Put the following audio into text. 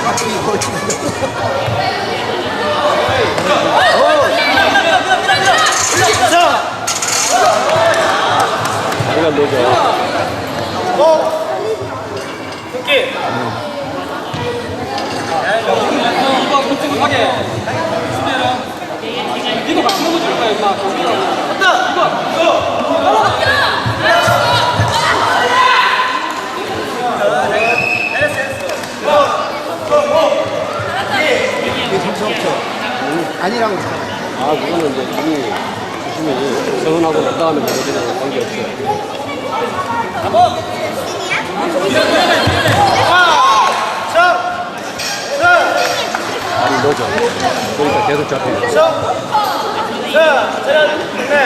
임마 간다 이거 아니라고. 아, 그거는 이제 이미 주시면 서운하고 난 다음에 먹어지는 관계없어요. 아니, 노죠. 그러니까 계속 잡혀요. 자, 네. 오, 차렷, 네.